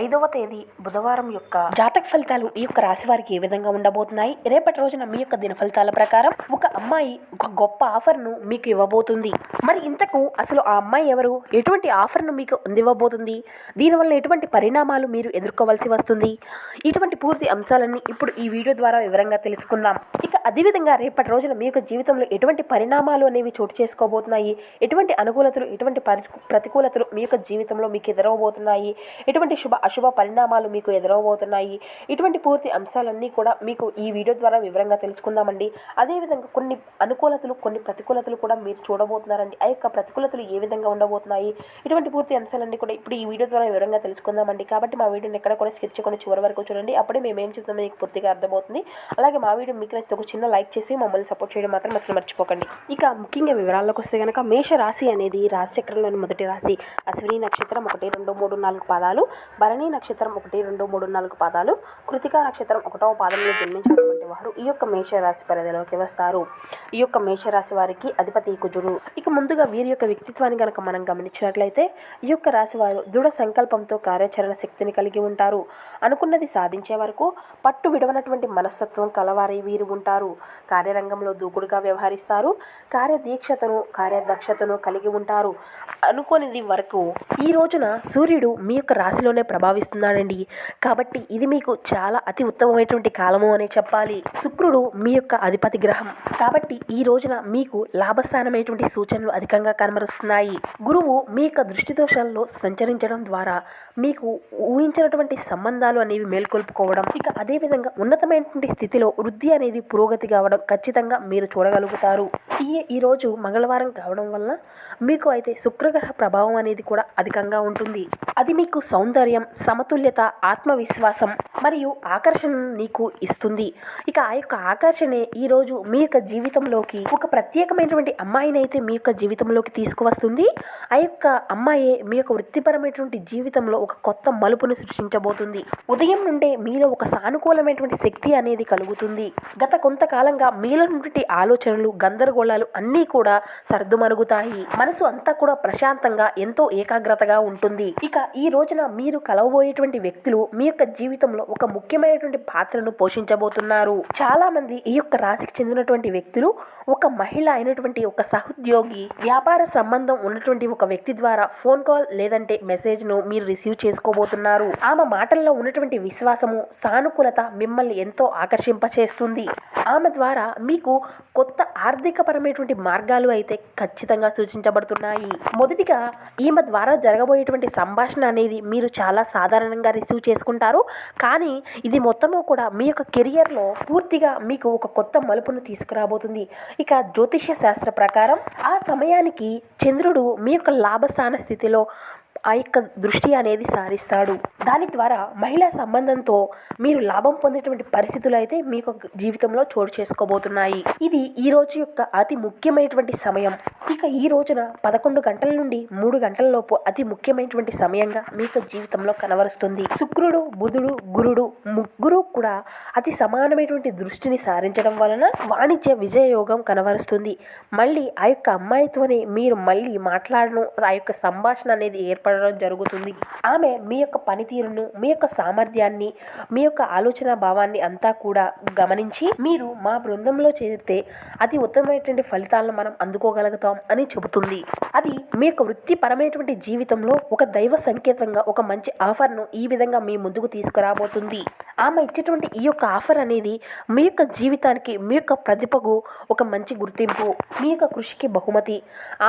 ఐదవ తేదీ బుధవారం యొక్క జాతక ఫలితాలు ఈ యొక్క రాశి వారికి ఏ విధంగా ఉండబోతున్నాయి? రేపటి రోజున మీ యొక్క దిన ఫలితాల ప్రకారం ఒక అమ్మాయి ఒక గొప్ప ఆఫర్ను మీకు ఇవ్వబోతుంది. మరి ఇంతకు అసలు ఆ అమ్మాయి ఎవరు? ఎటువంటి ఆఫర్ను మీకు అందివ్వబోతుంది? దీనివల్ల ఎటువంటి పరిణామాలు మీరు ఎదుర్కోవాల్సి వస్తుంది? ఇటువంటి పూర్తి అంశాలన్నీ ఇప్పుడు ఈ వీడియో ద్వారా వివరంగా తెలుసుకుందాం. ఇక అదేవిధంగా రేపటి రోజున మీ యొక్క జీవితంలో ఎటువంటి పరిణామాలు అనేవి చోటు చేసుకోబోతున్నాయి? ఎటువంటి అనుకూలతలు ఎటువంటి పరి ప్రతికూలతలు మీ యొక్క జీవితంలో మీకు ఎదురవబోతున్నాయి? ఎటువంటి శుభ అశుభ పరిణామాలు మీకు ఎదురవబోతున్నాయి. ఇటువంటి పూర్తి అంశాలన్నీ కూడా మీకు ఈ వీడియో ద్వారా వివరంగా తెలుసుకుందామండి. అదేవిధంగా కొన్ని అనుకూలతలు కొన్ని ప్రతికూలతలు కూడా మీరు చూడబోతున్నారండి. ఆ యొక్క ప్రతికూలతలు ఏ విధంగా ఉండబోతున్నాయి? ఇటువంటి పూర్తి అంశాలన్నీ కూడా ఇప్పుడు ఈ వీడియో ద్వారా వివరంగా తెలుసుకుందామండి. కాబట్టి మా వీడియోని ఎక్కడ కూడా స్కిప్ చేయకుండా చివరి వరకు చూడండి. అప్పుడే మేము ఏం చెప్తామో మీకు పూర్తిగా అర్థమవుతుంది. అలాగే మా వీడియో మీకు నచ్చితే ఒక చిన్న లైక్ చేసి మమ్మల్ని సపోర్ట్ చేయడం మాత్రం అసలు మర్చిపోకండి. ఇక ముఖ్యంగా వివరాల్లోకి వస్తే కనుక మేష రాశి అనేది రాశి చక్రంలోని మొదటి రాశి. అశ్విని నక్షత్రం ఒకటి రెండు మూడు నాలుగు పాదాలు. భరణి నక్షత్రం ఒకటి రెండు మూడు నాలుగు పాదాలు కృతికా నక్షత్రం ఒకటవ పాదంలో జన్మించినటువంటి వారు ఈ యొక్క మేష రాశి పరిధిలోకి వస్తారు. ఈ యొక్క మేషరాశి వారికి అధిపతి కుజుడు. ఇక ముందుగా వీరి యొక్క వ్యక్తిత్వాన్ని కనుక మనం గమనించినట్లయితే ఈ యొక్క రాశి వారు దృఢ సంకల్పంతో కార్యాచరణ శక్తిని కలిగి ఉంటారు. అనుకున్నది సాధించే వరకు పట్టు విడవనటువంటి మనస్తత్వం కలవారి వీరు ఉంటారు. కార్యరంగంలో దూకుడుగా వ్యవహరిస్తారు. కార్యదీక్షతను కార్యదక్షతను కలిగి ఉంటారు. అనుకోనిది వరకు ఈ రోజున సూర్యుడు మీ యొక్క రాశిలోనే ప్రభావిస్తున్నాడండి. కాబట్టి ఇది మీకు చాలా అతి ఉత్తమమైనటువంటి కాలము అనే చెప్పాలి. శుక్రుడు మీ యొక్క అధిపతి గ్రహం. కాబట్టి ఈ రోజున మీకు లాభస్థానమైనటువంటి సూచనలు అధికంగా కనబరుస్తున్నాయి. గురువు మీ యొక్క దృష్టి దోషాల్లో సంచరించడం ద్వారా మీకు ఊహించినటువంటి సంబంధాలు అనేవి మేల్కొల్పుకోవడం ఇక అదేవిధంగా ఉన్నతమైనటువంటి స్థితిలో వృద్ధి అనేది పురోగతి కావడం ఖచ్చితంగా మీరు చూడగలుగుతారు. ఈ ఈ రోజు మంగళవారం కావడం వల్ల మీకు అయితే శుక్రగ్రహ ప్రభావం అనేది కూడా అధికంగా ఉంటుంది. అది మీకు సౌందర్యం సమతుల్యత ఆత్మవిశ్వాసం మరియు ఆకర్షణ నీకు ఇస్తుంది. ఇక ఆ యొక్క ఆకర్షణే ఈ రోజు మీ యొక్క జీవితంలోకి ఒక ప్రత్యేకమైనటువంటి అమ్మాయిని అయితే మీ యొక్క జీవితంలోకి తీసుకువస్తుంది. ఆ యొక్క అమ్మాయే మీ యొక్క వృత్తిపరమైనటువంటి జీవితంలో ఒక కొత్త మలుపును సృష్టించబోతుంది. ఉదయం నుండే మీలో ఒక సానుకూలమైనటువంటి శక్తి అనేది కలుగుతుంది. గత కొంతకాలంగా మీలో నుండి ఆలోచనలు గందరగోళాలు అన్నీ కూడా సర్దుమరుగుతాయి. మనసు అంతా కూడా ప్రశాంతంగా ఎంతో ఏకాగ్రతగా ఉంటుంది. ఇక ఈ రోజున మీరు కల కలవబోయేటువంటి వ్యక్తులు మీ యొక్క జీవితంలో ఒక ముఖ్యమైనటువంటి పాత్రను పోషించబోతున్నారు. చాలా మంది ఈ యొక్క రాశికి చెందినటువంటి వ్యక్తులు ఒక మహిళ అయినటువంటి ఒక సహోద్యోగి వ్యాపార సంబంధం ఉన్నటువంటి ఒక వ్యక్తి ద్వారా ఫోన్ కాల్ లేదంటే మెసేజ్ను మీరు రిసీవ్ చేసుకోబోతున్నారు. ఆమె మాటల్లో ఉన్నటువంటి విశ్వాసము సానుకూలత మిమ్మల్ని ఎంతో ఆకర్షింపచేస్తుంది. ఆమె ద్వారా మీకు కొత్త ఆర్థికపరమైనటువంటి మార్గాలు అయితే ఖచ్చితంగా సూచించబడుతున్నాయి. మొదటిగా ఈమె ద్వారా జరగబోయేటువంటి సంభాషణ అనేది మీరు చాలా సాధారణంగా రిసీవ్ చేసుకుంటారు. కానీ ఇది మొత్తము కూడా మీ యొక్క కెరియర్లో పూర్తిగా మీకు ఒక కొత్త మలుపును తీసుకురాబోతుంది. ఇక జ్యోతిష్య శాస్త్ర ప్రకారం ఆ సమయానికి చంద్రుడు మీ యొక్క లాభస్థాన స్థితిలో ఆ యొక్క దృష్టి అనేది సారిస్తాడు. దాని ద్వారా మహిళా సంబంధంతో మీరు లాభం పొందేటువంటి పరిస్థితులు అయితే మీ యొక్క జీవితంలో చోటు చేసుకోబోతున్నాయి. ఇది ఈ రోజు యొక్క అతి ముఖ్యమైనటువంటి సమయం. ఇక ఈ రోజున పదకొండు గంటల నుండి మూడు గంటల లోపు అతి ముఖ్యమైనటువంటి సమయంగా మీ యొక్క జీవితంలో కనబరుస్తుంది శుక్రుడు బుధుడు గురుడు ముగ్గురు కూడా అతి సమానమైనటువంటి దృష్టిని సారించడం వలన వాణిజ్య విజయయోగం కనబరుస్తుంది మళ్ళీ ఆ యొక్క అమ్మాయితోనే మీరు మళ్ళీ మాట్లాడను ఆ యొక్క సంభాషణ అనేది మాట్లాడడం జరుగుతుంది. ఆమె మీ యొక్క పనితీరును మీ యొక్క సామర్థ్యాన్ని మీ యొక్క ఆలోచన భావాన్ని అంతా కూడా గమనించి మీరు మా బృందంలో చేరితే అతి ఉత్తమమైనటువంటి ఫలితాలను మనం అందుకోగలుగుతాం అని చెబుతుంది. అది మీ యొక్క వృత్తిపరమైనటువంటి జీవితంలో ఒక దైవ సంకేతంగా ఒక మంచి ఆఫర్ను ఈ విధంగా మీ ముందుకు తీసుకురాబోతుంది. ఆమె ఇచ్చేటువంటి ఈ యొక్క ఆఫర్ అనేది మీ యొక్క జీవితానికి మీ యొక్క ప్రతిభకు ఒక మంచి గుర్తింపు మీ యొక్క కృషికి బహుమతి.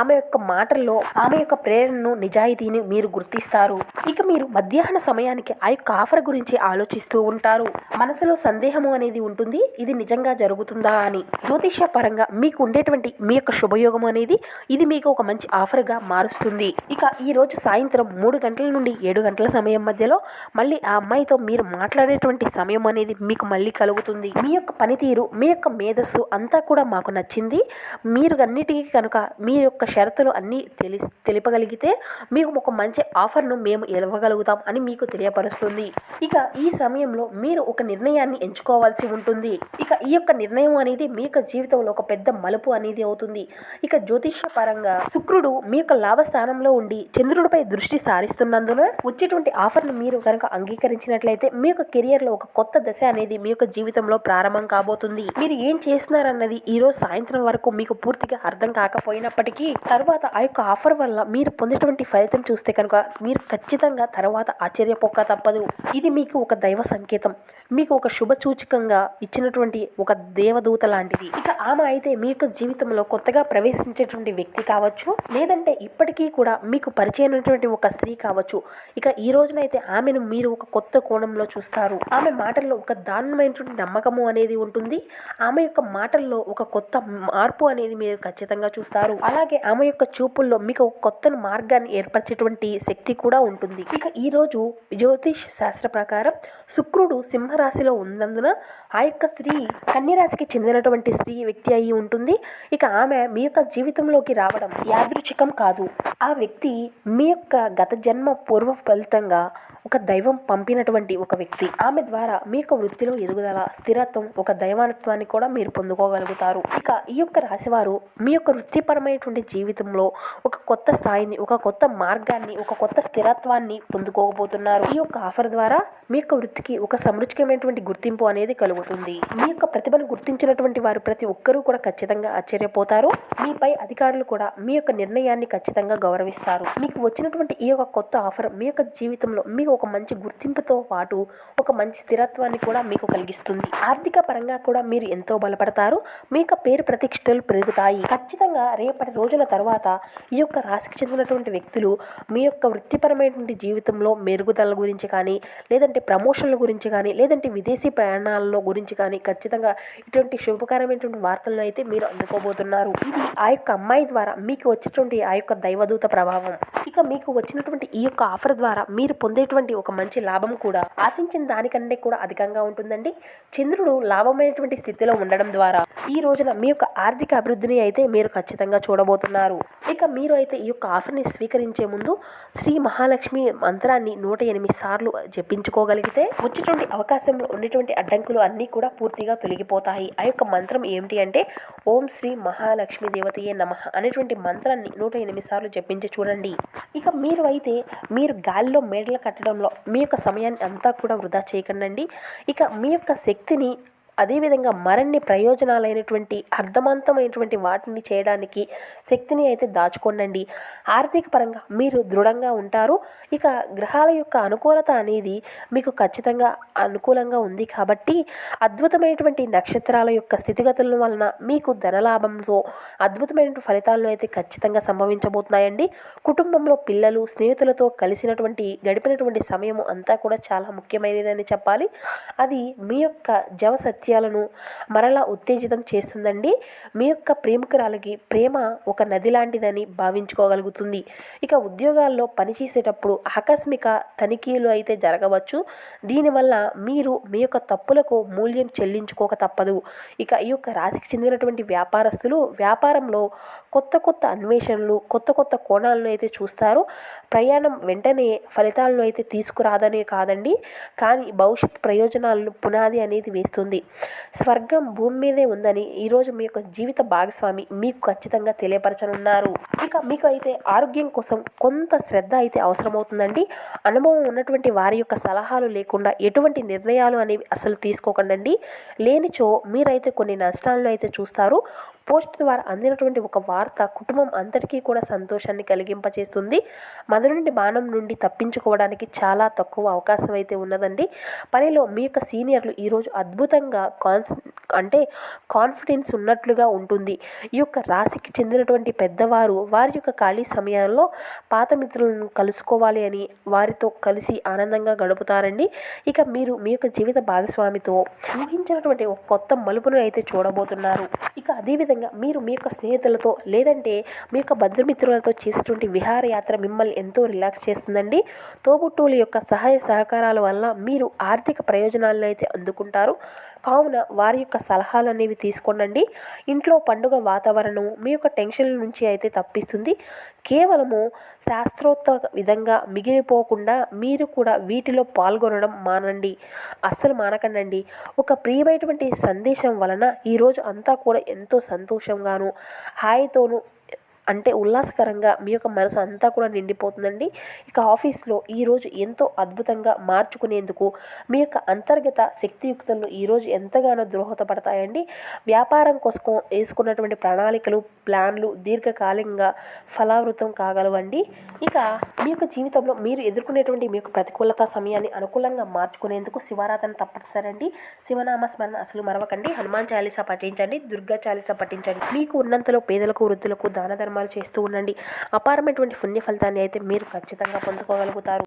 ఆమె యొక్క మాటల్లో ఆమె యొక్క ప్రేరణను నిజాయితీని మీరు గుర్తిస్తారు. ఇక మీరు మధ్యాహ్న సమయానికి ఆ యొక్క ఆఫర్ గురించి ఆలోచిస్తూ ఉంటారు. మనసులో సందేహము అనేది ఉంటుంది. ఇది నిజంగా జరుగుతుందా అని. జ్యోతిష్య పరంగా మీకు ఉండేటువంటి మీ యొక్క శుభయోగం అనేది ఇది మీకు ఒక మంచి ఆఫర్గా మారుస్తుంది. ఇక ఈ రోజు సాయంత్రం మూడు గంటల నుండి ఏడు గంటల సమయం మధ్యలో మళ్ళీ ఆ అమ్మాయితో మీరు మాట్లాడేటువంటి సమయం అనేది మీకు మళ్ళీ కలుగుతుంది. మీ యొక్క పనితీరు మీ యొక్క మేధస్సు అంతా కూడా మాకు నచ్చింది. మీరు అన్నిటికీ కనుక మీ యొక్క షరతులు అన్నీ తెలి తెలిపగలిగితే మీకు ఒక మంచి ఆఫర్ను మేము ఇవ్వగలుగుతాం అని మీకు తెలియపరుస్తుంది. ఇక ఈ సమయంలో మీరు ఒక నిర్ణయాన్ని ఎంచుకోవాల్సి ఉంటుంది. ఇక ఈ యొక్క నిర్ణయం అనేది మీ యొక్క జీవితంలో ఒక పెద్ద మలుపు అనేది అవుతుంది. ఇక జ్యోతిష్య పరంగా శుక్రుడు మీ యొక్క లాభ స్థానంలో ఉండి చంద్రుడిపై దృష్టి సారిస్తున్నందున వచ్చేటువంటి ఆఫర్ను మీరు కనుక అంగీకరించినట్లయితే మీ యొక్క కెరియర్లో ఒక కొత్త దశ అనేది మీ యొక్క జీవితంలో ప్రారంభం కాబోతుంది. మీరు ఏం చేస్తున్నారన్నది ఈ రోజు సాయంత్రం వరకు మీకు పూర్తిగా అర్థం కాకపోయినప్పటికీ తర్వాత ఆ యొక్క ఆఫర్ వల్ల మీరు పొందేటువంటి ఫలితం చూస్తే కనుక మీరు ఖచ్చితంగా తర్వాత ఆశ్చర్యపోక తప్పదు. ఇది మీకు ఒక దైవ సంకేతం. మీకు ఒక శుభ సూచకంగా ఇచ్చినటువంటి ఒక దేవదూత లాంటిది. ఇక ఆమె అయితే మీ యొక్క జీవితంలో కొత్తగా ప్రవేశించేటువంటి వ్యక్తి కావచ్చు లేదంటే ఇప్పటికీ కూడా మీకు పరిచయమైనటువంటి ఒక స్త్రీ కావచ్చు. ఇక ఈ రోజునైతే ఆమెను మీరు ఒక కొత్త కోణంలో చూస్తారు. ఆమె మాటల్లో ఒక దారుణమైనటువంటి నమ్మకము అనేది ఉంటుంది. ఆమె యొక్క మాటల్లో ఒక కొత్త మార్పు అనేది మీరు ఖచ్చితంగా చూస్తారు. అలాగే ఆమె యొక్క చూపుల్లో మీకు ఒక కొత్త మార్గాన్ని ఏర్పరిచేటువంటి శక్తి కూడా ఉంటుంది. ఇక ఈరోజు జ్యోతిష్ శాస్త్ర ప్రకారం శుక్రుడు సింహరాశిలో ఉన్నందున ఆ యొక్క స్త్రీ కన్యరాశికి చెందినటువంటి స్త్రీ వ్యక్తి అయి ఉంటుంది. ఇక ఆమె మీ యొక్క జీవితంలోకి రావడం యాదృచ్ఛికం కాదు. ఆ వ్యక్తి మీ యొక్క గత జన్మ పూర్వ ఫలితంగా ఒక దైవం పంపినటువంటి ఒక వ్యక్తి. ఆమె ద్వారా మీ యొక్క వృత్తిలో ఎదుగుదల స్థిరత్వం ఒక దైవానత్వాన్ని కూడా మీరు పొందుకోగలుగుతారు. ఇక ఈ యొక్క రాశివారు మీ యొక్క వృత్తిపరమైనటువంటి జీవితంలో ఒక కొత్త స్థాయిని ఒక కొత్త మార్గాన్ని ఒక కొత్త స్థిరత్వాన్ని పొందుకోకపోతున్నారు ఈ యొక్క ఆఫర్ ద్వారా మీ యొక్క వృత్తికి ఒక సమృచికమైనటువంటి గుర్తింపు అనేది కలుగుతుంది. మీ యొక్క ప్రతిభను గుర్తించినటువంటి వారు ప్రతి ఒక్కరూ కూడా ఖచ్చితంగా ఆశ్చర్యపోతారు. మీపై అధికారులు కూడా మీ యొక్క నిర్ణయాన్ని ఖచ్చితంగా గౌరవిస్తారు. మీకు వచ్చినటువంటి ఈ యొక్క కొత్త ఆఫర్ మీ యొక్క జీవితంలో మీకు ఒక మంచి గుర్తింపుతో పాటు ఒక మంచి స్థిరత్వాన్ని కూడా మీకు కలిగిస్తుంది. ఆర్థిక పరంగా కూడా మీరు ఎంతో బలపడతారు. మీ యొక్క పేరు ప్రతిష్టలు పెరుగుతాయి. ఖచ్చితంగా రేపటి రోజుల తర్వాత ఈ యొక్క రాశికి చెందినటువంటి వ్యక్తులు మీ యొక్క వృత్తిపరమైనటువంటి జీవితంలో మెరుగుదల గురించి కానీ లేదంటే ప్రమోషన్ల గురించి కానీ లేదంటే విదేశీ ప్రయాణాలలో గురించి కానీ ఖచ్చితంగా ఇటువంటి శుభకరమైనటువంటి వార్తలను అయితే మీరు అందుకోబోతున్నారు. ఇది ఆ యొక్క అమ్మాయి ద్వారా మీకు వచ్చేటువంటి ఆ యొక్క దైవదూత ప్రభావం. ఇక మీకు వచ్చినటువంటి ఈ యొక్క ఆఫర్ ద్వారా మీరు పొందేటువంటి ఒక మంచి లాభం కూడా ఆశించిన దానికంటే కూడా అధికంగా ఉంటుందండి. చంద్రుడు లాభమైనటువంటి స్థితిలో ఉండడం ద్వారా ఈ రోజున మీ యొక్క ఆర్థిక అభివృద్ధిని అయితే మీరు ఖచ్చితంగా చూడబోతున్నారు. ఇక మీరు అయితే ఈ యొక్క ఆఫర్ని స్వీకరించే ముందు శ్రీ మహాలక్ష్మి మంత్రాన్ని నూట ఎనిమిది సార్లు జపించుకోగలిగితే వచ్చేటువంటి అవకాశంలో ఉన్నటువంటి అడ్డంకులు అన్నీ కూడా పూర్తిగా తొలగిపోతాయి. ఆ యొక్క మంత్రం ఏమిటి అంటే ఓం శ్రీ మహాలక్ష్మి దేవతయే నమ అనేటువంటి మంత్రాన్ని నూట ఎనిమిది సార్లు జపించి చూడండి. ఇక మీరు అయితే మీరు గాలిలో మేడలు కట్టడంలో మీ యొక్క సమయాన్ని అంతా కూడా వృధా చేయకండి ఇక మీ యొక్క శక్తిని అదేవిధంగా మరిన్ని ప్రయోజనాలైనటువంటి అర్థవంతమైనటువంటి వాటిని చేయడానికి శక్తిని అయితే దాచుకోనండి. ఆర్థిక పరంగా మీరు దృఢంగా ఉంటారు. ఇక గ్రహాల యొక్క అనుకూలత అనేది మీకు ఖచ్చితంగా అనుకూలంగా ఉంది కాబట్టి అద్భుతమైనటువంటి నక్షత్రాల యొక్క స్థితిగతుల వలన మీకు ధనలాభంతో అద్భుతమైన ఫలితాలను అయితే ఖచ్చితంగా సంభవించబోతున్నాయండి. కుటుంబంలో పిల్లలు స్నేహితులతో కలిసినటువంటి గడిపినటువంటి సమయం అంతా కూడా చాలా ముఖ్యమైనదని చెప్పాలి. అది మీ యొక్క జవసత్య నృత్యాలను మరలా ఉత్తేజితం చేస్తుందండి. మీ యొక్క ప్రేమికురాలకి ప్రేమ ఒక నది లాంటిదని భావించుకోగలుగుతుంది. ఇక ఉద్యోగాల్లో పనిచేసేటప్పుడు ఆకస్మిక తనిఖీలు అయితే జరగవచ్చు. దీనివల్ల మీరు మీ యొక్క తప్పులకు మూల్యం చెల్లించుకోక తప్పదు. ఇక ఈ యొక్క రాశికి చెందినటువంటి వ్యాపారస్తులు వ్యాపారంలో కొత్త కొత్త అన్వేషణలు కొత్త కొత్త కోణాలను అయితే చూస్తారు. ప్రయాణం వెంటనే ఫలితాలను అయితే తీసుకురాదనే కాదండి. కానీ భవిష్యత్ ప్రయోజనాలను పునాది అనేది వేస్తుంది. స్వర్గం భూమి మీదే ఉందని ఈరోజు మీ యొక్క జీవిత భాగస్వామి మీకు ఖచ్చితంగా తెలియపరచనున్నారు. ఇక మీకు అయితే ఆరోగ్యం కోసం కొంత శ్రద్ధ అయితే అవసరమవుతుందండి. అనుభవం ఉన్నటువంటి వారి యొక్క సలహాలు లేకుండా ఎటువంటి నిర్ణయాలు అనేవి అసలు తీసుకోకండి లేనిచో మీరైతే కొన్ని నష్టాలను అయితే చూస్తారు. పోస్ట్ ద్వారా అందినటువంటి ఒక వార్త కుటుంబం అందరికీ కూడా సంతోషాన్ని కలిగింపచేస్తుంది. మధు నుండి బాణం నుండి తప్పించుకోవడానికి చాలా తక్కువ అవకాశం అయితే ఉన్నదండి. పనిలో మీ యొక్క సీనియర్లు ఈరోజు అద్భుతంగా కాన్స్ అంటే కాన్ఫిడెన్స్ ఉన్నట్లుగా ఉంటుంది. ఈ యొక్క రాశికి చెందినటువంటి పెద్దవారు వారి యొక్క ఖాళీ సమయాల్లో పాత మిత్రులను కలుసుకోవాలి అని వారితో కలిసి ఆనందంగా గడుపుతారండి. ఇక మీరు మీ యొక్క జీవిత భాగస్వామితో ఊహించినటువంటి ఒక కొత్త మలుపును అయితే చూడబోతున్నారు. ఇక అదేవిధంగా అదేవిధంగా మీరు మీ యొక్క స్నేహితులతో లేదంటే మీ యొక్క బంధుమిత్రులతో చేసేటువంటి విహారయాత్ర మిమ్మల్ని ఎంతో రిలాక్స్ చేస్తుందండి. తోబుట్టువుల యొక్క సహాయ సహకారాల వల్ల మీరు ఆర్థిక ప్రయోజనాలను అయితే అందుకుంటారు. కావున వారి యొక్క సలహాలు అనేవి తీసుకోండి ఇంట్లో పండుగ వాతావరణం మీ యొక్క టెన్షన్ల నుంచి అయితే తప్పిస్తుంది. కేవలము శాస్త్రోక్త విధంగా మిగిలిపోకుండా మీరు కూడా వీటిలో పాల్గొనడం మానండి. అస్సలు మానకండి ఒక ప్రియమైనటువంటి సందేశం వలన ఈరోజు అంతా కూడా ఎంతో సంతోషంగాను హాయితోనూ అంటే ఉల్లాసకరంగా మీ యొక్క మనసు అంతా కూడా నిండిపోతుందండి. ఇక ఆఫీస్లో ఈరోజు ఎంతో అద్భుతంగా మార్చుకునేందుకు మీ యొక్క అంతర్గత శక్తియుక్తలు ఈరోజు ఎంతగానో దోహదపడతాయండి వ్యాపారం కోసం వేసుకున్నటువంటి ప్రణాళికలు ప్లాన్లు దీర్ఘకాలికంగా ఫలావృతం కాగలవండి. ఇక మీ యొక్క జీవితంలో మీరు ఎదుర్కొనేటువంటి మీ యొక్క ప్రతికూలత సమయాన్ని అనుకూలంగా మార్చుకునేందుకు శివారాధన తప్పనిసరండి. శివనామ స్మరణ అసలు మరవకండి. హనుమాన్ చాలీసా పఠించండి. దుర్గా చాలీసా పఠించండి. మీకు ఉన్నంతలో పేదలకు వృద్ధులకు దాన ధర్మాలు చేస్తూ ఉండండి. అపారమైనటువంటి పుణ్య ఫలితాన్ని అయితే మీరు ఖచ్చితంగా పొందుకోగలుగుతారు.